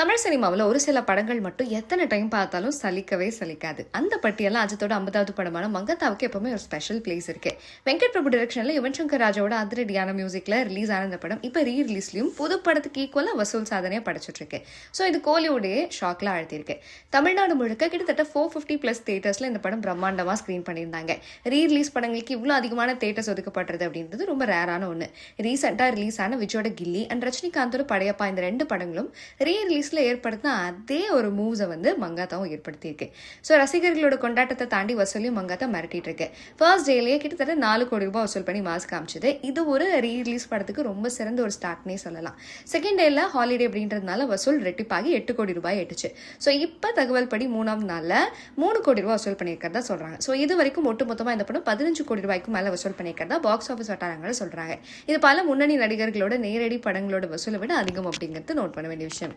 தமிழ் சினிமாவில் ஒரு சில படங்கள் மட்டும் எத்தனை டைம் பார்த்தாலும் சலிக்கவே சலிக்காது. அந்த பட்டியலாம் அஜித்தோட ஐம்பதாவது படமான மங்கத்தாவுக்கு எப்பவுமே ஒரு ஸ்பெஷல் பிளேஸ் இருக்கு. வெங்கட் பிரபு டிரெக்ஷனில் யுவன் சங்கர் ராஜாவோட அதிரடியான மியூசிக்கில் ரிலீஸ் ஆன இந்த படம் இப்போ ரீ ரிலீஸ்லையும் புது படத்துக்கு ஈக்குவலாக வசூல் சாதனையை படைச்சிட்டு இருக்கு. ஸோ இது கோலிவுடைய ஷாக்ல அழுத்தியிருக்கு தமிழ்நாடு முழுக்க கிட்டத்தட்ட ஃபோர் ஃபிஃப்டி ப்ளஸ் தேட்டர்ஸ்ல இந்த படம் பிரம்மாண்டமாக ஸ்க்ரீன் பண்ணியிருந்தாங்க. ரீ ரிலீஸ் படங்களுக்கு இவ்வளோ அதிகமான தேட்டர்ஸ் ஒதுக்கப்படுறது அப்படின்றது ரொம்ப ரேரான ஒன்று ரீசெண்டாக ரிலீஸ் ஆன விஜயோட கில்லி அண்ட் ரஜினிகாந்தோட படையப்பா இந்த ரெண்டு படங்களும் ரீ ரிலீஸ் ரிலீஸில் ஏற்படுத்தின அதே ஒரு மூவ்ஸை வந்து மங்காத்தாவும் ஏற்படுத்தியிருக்கு. ஸோ ரசிகர்களோட கொண்டாட்டத்தை தாண்டி வசூலையும் மங்காத்தா மிரட்டிட்டு இருக்கு ஃபர்ஸ்ட் டேலேயே கிட்டத்தட்ட நாலு கோடி ரூபாய் வசூல் பண்ணி மாஸ் காமிச்சது. இது ஒரு ரீ ரிலீஸ் படத்துக்கு ரொம்ப சிறந்த ஒரு ஸ்டார்ட்னே சொல்லலாம். செகண்ட் டேல ஹாலிடே அப்படின்றதுனால வசூல் ரெட்டிப்பாகி எட்டு கோடி ரூபாய் எட்டுச்சு ஸோ இப்போ தகவல் படி மூணாவது நாளில் மூணு கோடி ரூபாய் வசூல் பண்ணியிருக்கிறதா சொல்கிறாங்க ஸோ இது வரைக்கும் ஒட்டு மொத்தமாக இந்த படம் பதினஞ்சு கோடி ரூபாய்க்கு மேலே வசூல் பண்ணியிருக்கிறதா பாக்ஸ் ஆஃபீஸ் வட்டாரங்கள் சொல்கிறாங்க இது பல முன்னணி நடிகர்களோட நேரடி படங்களோட வசூலை விட அதிகம் அப்படிங்கிறது நோட் பண்ண வேண்டிய விஷயம்.